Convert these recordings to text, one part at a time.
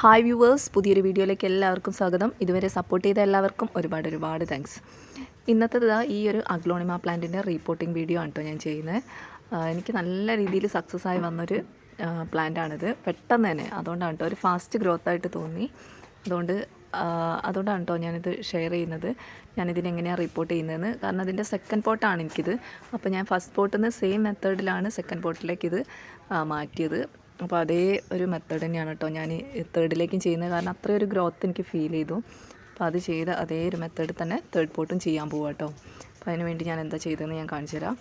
Hi viewers പുതിയൊരു വീഡിയോയിലേക്ക് എല്ലാവർക്കും സ്വാഗതം. ഇതുവരെ സപ്പോർട്ട് ചെയ്ത എല്ലാവർക്കും ഒരുപാട് ഒരുപാട് താങ്ക്സ് ഇന്നത്തെ ഇതാ ഈ ഒരു അഗ്ലോണിമ പ്ലാന്റിന്റെ റീപ്പോർട്ടിംഗ് വീഡിയോ ആണ് കേട്ടോ ഞാൻ ചെയ്യുന്നത് എനിക്ക് നല്ല രീതിയിൽ സക്സസ് ആയി വന്നൊരു പ്ലാന്റാണിത് പെട്ടെന്ന് തന്നെ. അതുകൊണ്ടാണ് കേട്ടോ ഒരു ഫാസ്റ്റ് ഗ്രോത്ത് ആയിട്ട് തോന്നി. അതുകൊണ്ട് അതുകൊണ്ടാണ് കേട്ടോ ഞാനിത് ഷെയർ ചെയ്യുന്നത്. ഞാനിതിനെങ്ങനെയാണ് റിപ്പോർട്ട് ചെയ്യുന്നതെന്ന്. കാരണം അതിന്റെ സെക്കൻഡ് പോട്ടാണ് എനിക്കിത്. അപ്പോൾ ഞാൻ ഫസ്റ്റ് പോട്ടിൽ നിന്ന് സെയിം മെത്തേഡിലാണ് സെക്കൻഡ് പോട്ടിലേക്ക് ഇത് മാറ്റിയത്. അപ്പോൾ അതേ ഒരു മെത്തേഡ് തന്നെയാണ് കേട്ടോ ഞാൻ തേർഡിലേക്കും ചെയ്യുന്നത്. കാരണം അത്രയൊരു ഗ്രോത്ത് എനിക്ക് ഫീൽ ചെയ്തു. അപ്പോൾ അത് ചെയ്ത അതേ ഒരു മെത്തേഡ് തന്നെ തേർഡ് പോട്ടും ചെയ്യാൻ പോവാം കേട്ടോ അപ്പോൾ അതിന് വേണ്ടി ഞാൻ എന്താ ചെയ്തതെന്ന് ഞാൻ കാണിച്ചു തരാം.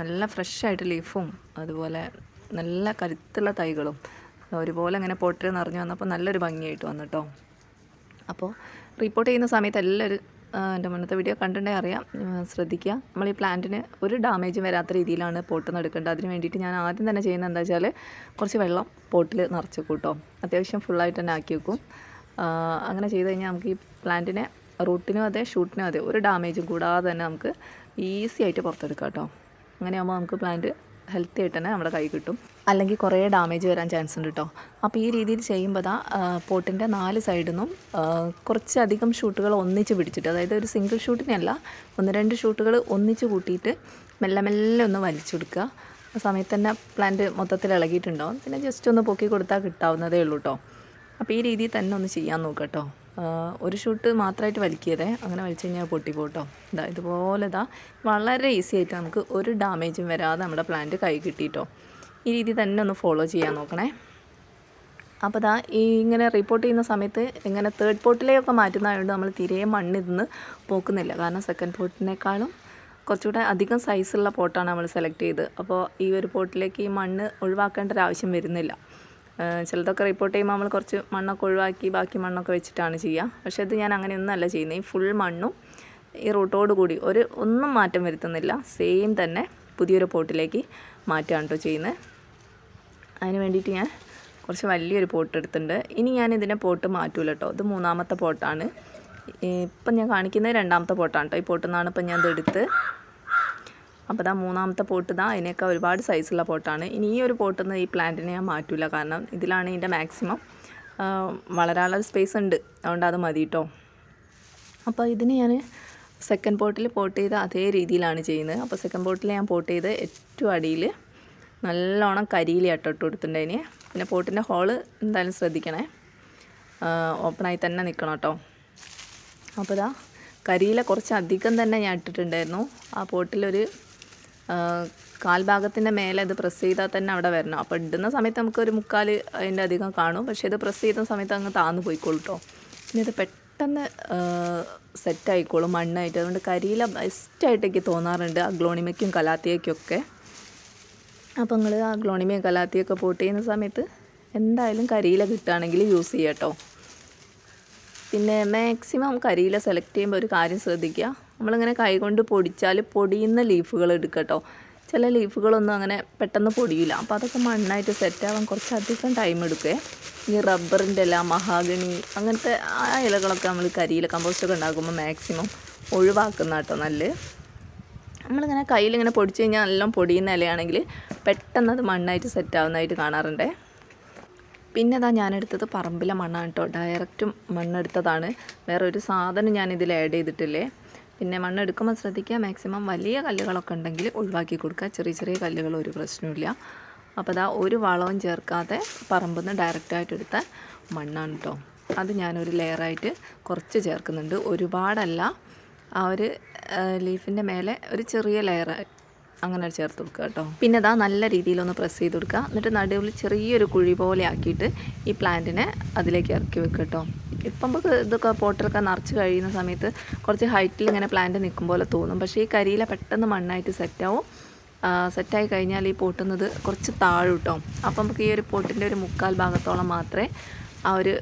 നല്ല ഫ്രഷായിട്ട് ലീഫും അതുപോലെ നല്ല കരുത്തുള്ള തൈകളും ഒരുപോലെ അങ്ങനെ പോട്ടിൽ നിറഞ്ഞു വന്നപ്പോൾ നല്ലൊരു ഭംഗിയായിട്ട് വന്നു കേട്ടോ അപ്പോൾ റിപ്പോർട്ട് ചെയ്യുന്ന സമയത്ത് എല്ലാവരും എന്റെ മുന്നത്തെ വീഡിയോ കണ്ടിട്ടുണ്ടെങ്കിൽ അറിയാം. ശ്രദ്ധിക്കുക. നമ്മൾ ഈ പ്ലാന്റിന് ഒരു ഡാമേജും വരാത്ത രീതിയിലാണ് പോട്ട് നടക്കേണ്ടത് അതിന് വേണ്ടിയിട്ട് ഞാൻ ആദ്യം തന്നെ ചെയ്യുന്നത് എന്താ വെച്ചാൽ കുറച്ച് വെള്ളം പോട്ടിൽ നിറച്ച് കൂട്ടോ അത്യാവശ്യം ഫുള്ളായിട്ട് തന്നെ ആക്കി വെക്കും. അങ്ങനെ ചെയ്ത് കഴിഞ്ഞാൽ നമുക്ക് ഈ പ്ലാന്റിനെ റൂട്ടിനും അതെ ഷൂട്ടിനും അതെ ഒരു ഡാമേജും കൂടാതെ തന്നെ നമുക്ക് ഈസി ആയിട്ട് പുറത്തെടുക്കാം കേട്ടോ അങ്ങനെയാകുമ്പോൾ നമുക്ക് പ്ലാന്റ് ഹെൽത്തി ആയിട്ട് തന്നെ നമ്മുടെ കൈ കിട്ടും. അല്ലെങ്കിൽ കുറേ ഡാമേജ് വരാൻ ചാൻസ് ഉണ്ട് കേട്ടോ അപ്പോൾ ഈ രീതിയിൽ ചെയ്യുമ്പോൾ ദാ പോട്ടിന്റെ നാല് സൈഡിൽ നിന്നും ആ, കുറച്ചധികം ഷൂട്ടുകൾ ഒന്നിച്ച് പിടിച്ചിട്ട് അതായത് ഒരു സിംഗിൾ ഷൂട്ടിനല്ല ഒന്ന് രണ്ട് ഷൂട്ടുകൾ ഒന്നിച്ച് കൂട്ടിയിട്ട് മെല്ലെ മെല്ലെ ഒന്ന് വലിച്ചെടുക്കുക. ആ സമയത്ത് തന്നെ പ്ലാന്റ് മൊത്തത്തിൽ ഇളകിയിട്ടുണ്ടാവും. പിന്നെ ജസ്റ്റ് ഒന്ന് പൊക്കി കൊടുത്താൽ കിട്ടാവുന്നതേ ഉള്ളൂ കേട്ടോ അപ്പോൾ ഈ രീതിയിൽ തന്നെ ഒന്ന് ചെയ്യാൻ നോക്കാം കേട്ടോ ഒരു ഷൂട്ട് മാത്രമായിട്ട് വലിക്കരുതേ അങ്ങനെ വലിച്ചു കഴിഞ്ഞാൽ പൊട്ടിപ്പോട്ടോ. ഇതാ ഇതുപോലെ ഇതാ വളരെ ഈസി ആയിട്ട് നമുക്ക് ഒരു ഡാമേജും വരാതെ നമ്മുടെ പ്ലാന്റ് കൈ കിട്ടിയിട്ടോ ഈ രീതി തന്നെ ഒന്ന് ഫോളോ ചെയ്യാൻ നോക്കണേ. അപ്പോൾ ദാ ഈ ഇങ്ങനെ റിപ്പോർട്ട് ചെയ്യുന്ന സമയത്ത് ഇങ്ങനെ തേർഡ് പോട്ടിലേക്കൊക്കെ മാറ്റുന്നതായതുകൊണ്ട് നമ്മൾ തീരെ മണ്ണ് ഇന്ന് പോക്കുന്നില്ല. കാരണം സെക്കൻഡ് പോട്ടിനേക്കാളും കുറച്ചുകൂടെ അധികം സൈസുള്ള പോട്ടാണ് നമ്മൾ സെലക്ട് ചെയ്ത്. അപ്പോൾ ഈ ഒരു പോട്ടിലേക്ക് ഈ മണ്ണ് ഒഴിവാക്കേണ്ട ഒരു ആവശ്യം വരുന്നില്ല. ചിലതൊക്കെ റിപ്പോർട്ട് ചെയ്യുമ്പോൾ നമ്മൾ കുറച്ച് മണ്ണൊക്കെ ഒഴിവാക്കി ബാക്കി മണ്ണൊക്കെ വെച്ചിട്ടാണ് ചെയ്യുക പക്ഷേ ഇത് ഞാൻ അങ്ങനെ ഒന്നുമല്ല ചെയ്യുന്നത് ഈ ഫുൾ മണ്ണും ഈ റൂട്ടോട് കൂടി ഒരു ഒന്നും മാറ്റം വരുത്തുന്നില്ല. സെയിം തന്നെ പുതിയൊരു പോട്ടിലേക്ക് മാറ്റുകയാണ് കേട്ടോ ചെയ്യുന്നത് അതിന് വേണ്ടിയിട്ട് ഞാൻ കുറച്ച് വലിയൊരു പോട്ട് എടുത്തിട്ടുണ്ട്. ഇനി ഞാൻ ഇതിനെ പോട്ട് മാറ്റൂല കേട്ടോ ഇത് മൂന്നാമത്തെ പോട്ടാണ്. ഇപ്പം ഞാൻ കാണിക്കുന്നത് രണ്ടാമത്തെ പോട്ടാണ് കേട്ടോ ഈ പോട്ടിൽ നിന്നാണ് ഇപ്പം ഞാൻ ഇതെടുത്ത് അപ്പോൾ ഇതാ മൂന്നാമത്തെ പോട്ട് ഇതാ അതിനൊക്കെ ഒരുപാട് സൈസുള്ള പോട്ടാണ്. ഇനി ഈ ഒരു പോട്ടിൽ നിന്ന് ഈ പ്ലാന്റിനെ ഞാൻ മാറ്റില്ല കാരണം ഇതിലാണ് ഇതിന്റെ മാക്സിമം വളരാനുള്ള സ്പേസ് ഉണ്ട്. അതുകൊണ്ട് അത് മതി കേട്ടോ അപ്പോൾ ഇതിന് ഞാൻ സെക്കൻഡ് പോട്ടിൽ പോട്ട് ചെയ്ത് അതേ രീതിയിലാണ് ചെയ്യുന്നത്. അപ്പോൾ സെക്കൻഡ് പോട്ടിൽ ഞാൻ പോട്ട് ചെയ്ത് ഏറ്റവും അടിയിൽ നല്ലോണം കരിയില ഇട്ടിട്ട് കൊടുത്തിട്ടുണ്ടതിന് പിന്നെ പോട്ടിന്റെ ഹോൾ എന്തായാലും ശ്രദ്ധിക്കണേ. ഓപ്പണായി തന്നെ നിൽക്കണം കേട്ടോ അപ്പോൾ ഇതാ കരിയില കുറച്ച് അധികം തന്നെ ഞാൻ ഇട്ടിട്ടുണ്ടായിരുന്നു. ആ പോട്ടിലൊരു കാൽഭാഗത്തിന്റെ മേലെ ഇത് പ്രസ് ചെയ്താൽ തന്നെ അവിടെ വരണം. അപ്പോൾ ഇടുന്ന സമയത്ത് നമുക്കൊരു മുക്കാൽ അതിന്റെ അധികം കാണും. പക്ഷേ ഇത് പ്രസ് ചെയ്യുന്ന സമയത്ത് അങ്ങ് താന്ന് പോയിക്കോളും കേട്ടോ പിന്നെ ഇത് പെട്ടെന്ന് സെറ്റായിക്കോളും മണ്ണായിട്ട്. അതുകൊണ്ട് കരിയില ബെസ്റ്റായിട്ട് എനിക്ക് തോന്നാറുണ്ട് അഗ്ലോണിമയ്ക്കും കലാത്തിയയ്ക്കൊക്കെ. അപ്പോൾ നിങ്ങൾ ആ ഗ്ലോണിമയും കലാത്തിയൊക്കെ പോട്ട് ചെയ്യുന്ന സമയത്ത് എന്തായാലും കരിയില കിട്ടുകയാണെങ്കിൽ യൂസ് ചെയ്യാം കേട്ടോ പിന്നെ മാക്സിമം കരിയില സെലക്ട് ചെയ്യുമ്പോൾ ഒരു കാര്യം ശ്രദ്ധിക്കുക. നമ്മളിങ്ങനെ കൈകൊണ്ട് പൊടിച്ചാൽ പൊടിയുന്ന ലീഫുകൾ എടുക്കുക കേട്ടോ ചില ലീഫുകളൊന്നും അങ്ങനെ പെട്ടെന്ന് പൊടിയില്ല അപ്പോൾ അതൊക്കെ മണ്ണായിട്ട് സെറ്റ് ആവാൻ കുറച്ചധികം ടൈം എടുക്കേ. ഈ റബ്ബറിന്റെ എല്ലാം മഹാഗണി അങ്ങനത്തെ ആ ഇലകളൊക്കെ നമ്മൾ കരിയില കമ്പോസ്റ്റൊക്കെ ഉണ്ടാക്കുമ്പോൾ മാക്സിമം ഒഴിവാക്കുന്ന കേട്ടോ നല്ല. നമ്മളിങ്ങനെ കയ്യിലിങ്ങനെ പൊടിച്ച് കഴിഞ്ഞാൽ നല്ലോണം പൊടിയുന്ന ഇലയാണെങ്കിൽ പെട്ടെന്ന് അത് മണ്ണായിട്ട് സെറ്റ് ആവുന്നതായിട്ട് കാണാറുണ്ടേ. പിന്നെ അതാ ഞാനെടുത്തത് പറമ്പിലെ മണ്ണാണ് കേട്ടോ. ഡയറക്റ്റ് മണ്ണെടുത്തതാണ്. വേറെ ഒരു സാധനം ഞാനിതിൽ ആഡ് ചെയ്തിട്ടില്ലേ? പിന്നെ മണ്ണ് എടുക്കുമ്പോൾ ശ്രദ്ധിക്കുക. മാക്സിമം വലിയ കല്ലുകളൊക്കെ ഉണ്ടെങ്കിൽ ഒഴിവാക്കി കൊടുക്കുക. ചെറിയ ചെറിയ കല്ലുകൾ ഒരു പ്രശ്നമില്ല അപ്പോൾ അതാ ഒരു വളവും ചേർക്കാതെ പറമ്പിൽ നിന്ന് ഡയറക്റ്റായിട്ട് എടുത്ത മണ്ണാണ് കേട്ടോ അത് ഞാനൊരു ലെയറായിട്ട് കുറച്ച് ചേർക്കുന്നുണ്ട്. ഒരുപാടല്ല. ആ ഒരു ലീഫിന്റെ മേലെ ഒരു ചെറിയ ലെയർ അങ്ങനെ ചേർത്ത് കൊടുക്കുക കേട്ടോ പിന്നെ അതാ നല്ല രീതിയിലൊന്ന് പ്രസ് ചെയ്ത് കൊടുക്കുക. എന്നിട്ട് നടുവിൽ ചെറിയൊരു കുഴി പോലെ ആക്കിയിട്ട് ഈ പ്ലാന്റിനെ അതിലേക്ക് ഇറക്കി വെക്കുക കേട്ടോ ഇപ്പം നമുക്ക് ഇതൊക്കെ പോട്ടിലൊക്കെ നിറച്ച് കഴിയുന്ന സമയത്ത് കുറച്ച് ഹൈറ്റിൽ ഇങ്ങനെ പ്ലാന്റ് നിൽക്കും പോലെ തോന്നും. പക്ഷേ ഈ കരിയില പെട്ടെന്ന് മണ്ണായിട്ട് സെറ്റാവും സെറ്റായി കഴിഞ്ഞാൽ ഈ പൊട്ടുന്നത് കുറച്ച് താഴും കേട്ടോ അപ്പം നമുക്ക് ഈ ഒരു പൊട്ടിന്റെ ഒരു മുക്കാൽ ഭാഗത്തോളം മാത്രമേ ആ ഒരു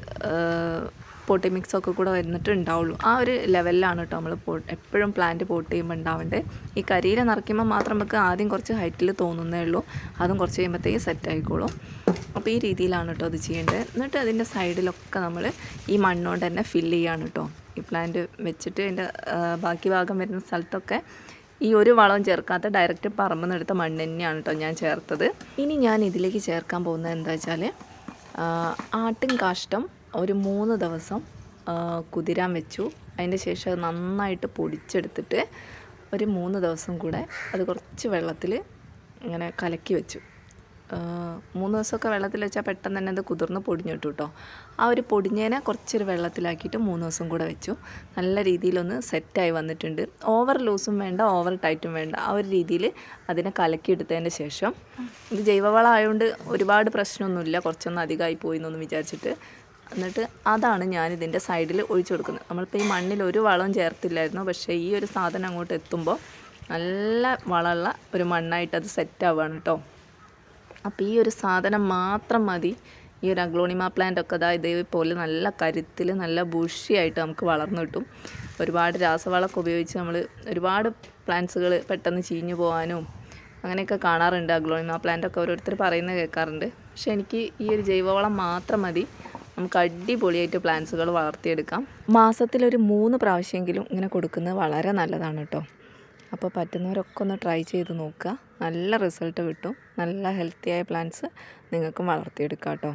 പോട്ടി മിക്സ് ഒക്കെ കൂടെ വന്നിട്ട് ഉണ്ടാവുള്ളൂ ആ ഒരു ലെവലിലാണ് കേട്ടോ നമ്മൾ പോ എപ്പോഴും പ്ലാന്റ് പോട്ട് ചെയ്യുമ്പോൾ ഉണ്ടാവേണ്ടത് ഈ കരിയില നിറയ്ക്കുമ്പോൾ മാത്രം നമുക്ക് ആദ്യം കുറച്ച് ഹൈറ്റിൽ തോന്നുന്നേ ഉള്ളൂ. അതും കുറച്ച് കഴിയുമ്പോഴത്തേക്ക് സെറ്റ് ആയിക്കോളും. അപ്പോൾ ഈ രീതിയിലാണ് കേട്ടോ അത് ചെയ്യേണ്ടത്. എന്നിട്ട് അതിന്റെ സൈഡിലൊക്കെ നമ്മൾ ഈ മണ്ണുകൊണ്ട് തന്നെ ഫില്ല് ചെയ്യാണ് കേട്ടോ ഈ പ്ലാന്റ് വെച്ചിട്ട് അതിന്റെ ബാക്കി ഭാഗം വരുന്ന സ്ഥലത്തൊക്കെ ഈ ഒരു വളവും ചേർക്കാത്ത ഡയറക്റ്റ് പറമ്പെന്നെടുത്ത മണ്ണ് തന്നെയാണ് കേട്ടോ ഞാൻ ചേർത്തത്. ഇനി ഞാൻ ഇതിലേക്ക് ചേർക്കാൻ പോകുന്നത് എന്താ വെച്ചാൽ ആട്ടും കാഷ്ടം ഒരു മൂന്ന് ദിവസം കുതിരാൻ വെച്ചു. അതിന്റെ ശേഷം നന്നായിട്ട് പൊടിച്ചെടുത്തിട്ട് ഒരു മൂന്ന് ദിവസം കൂടെ അത് കുറച്ച് വെള്ളത്തിൽ ഇങ്ങനെ കലക്കി വെച്ചു. മൂന്ന് ദിവസമൊക്കെ വെള്ളത്തിൽ വെച്ചാൽ പെട്ടെന്ന് തന്നെ അത് കുതിർന്ന് പൊടിഞ്ഞു കിട്ടും കേട്ടോ ആ ഒരു പൊടിഞ്ഞതിനെ കുറച്ചൊരു വെള്ളത്തിലാക്കിയിട്ട് മൂന്ന് ദിവസം കൂടെ വെച്ചു. നല്ല രീതിയിലൊന്ന് സെറ്റായി വന്നിട്ടുണ്ട്. ഓവർ ലൂസും വേണ്ട ഓവർ ടൈറ്റും വേണ്ട. ആ ഒരു രീതിയിൽ അതിനെ കലക്കിയെടുത്തതിന് ശേഷം ഇത് ജൈവവളം ആയതുകൊണ്ട് ഒരുപാട് പ്രശ്നമൊന്നുമില്ല. കുറച്ചൊന്നും അധികമായി പോയി എന്നൊന്നും വിചാരിച്ചിട്ട് എന്നിട്ട് അതാണ് ഞാനിതിന്റെ സൈഡിൽ ഒഴിച്ചു കൊടുക്കുന്നത്. നമ്മളിപ്പോൾ ഈ മണ്ണിൽ ഒരു വളവും ചേർത്തില്ലായിരുന്നു. പക്ഷേ ഈ ഒരു സാധനം അങ്ങോട്ട് എത്തുമ്പോൾ നല്ല വളമുള്ള ഒരു മണ്ണായിട്ട് അത് സെറ്റ് ആവുകയാണ് കേട്ടോ അപ്പോൾ ഈ ഒരു സാധനം മാത്രം മതി. ഈ ഒരു അഗ്ലോണിമ പ്ലാന്റ് ഒക്കെ അതാ ഇതേപോലെ നല്ല കരുത്തിൽ നല്ല ബുഷിയായിട്ട് നമുക്ക് വളർന്നു കിട്ടും. ഒരുപാട് രാസവളമൊക്കെ ഉപയോഗിച്ച് നമ്മൾ ഒരുപാട് പ്ലാന്റ്സുകൾ പെട്ടെന്ന് ചീഞ്ഞു പോകാനും അങ്ങനെയൊക്കെ കാണാറുണ്ട്. അഗ്ലോണിമ പ്ലാന്റ് ഒക്കെ ഓരോരുത്തർ പറയുന്നത് കേൾക്കാറുണ്ട്. പക്ഷേ എനിക്ക് ഈ ഒരു ജൈവവളം മാത്രം മതി. നമുക്ക് അടിപൊളിയായിട്ട് പ്ലാന്റ്സുകൾ വളർത്തിയെടുക്കാം. മാസത്തിലൊരു മൂന്ന് പ്രാവശ്യമെങ്കിലും ഇങ്ങനെ കൊടുക്കുന്നത് വളരെ നല്ലതാണ് കേട്ടോ. അപ്പോൾ പറ്റുന്നവരൊക്കെ ഒന്ന് ട്രൈ ചെയ്ത് നോക്കുക. നല്ല റിസൾട്ട് കിട്ടും. നല്ല ഹെൽത്തിയായ പ്ലാന്റ്സ് നിങ്ങൾക്കും വളർത്തിയെടുക്കാം കേട്ടോ.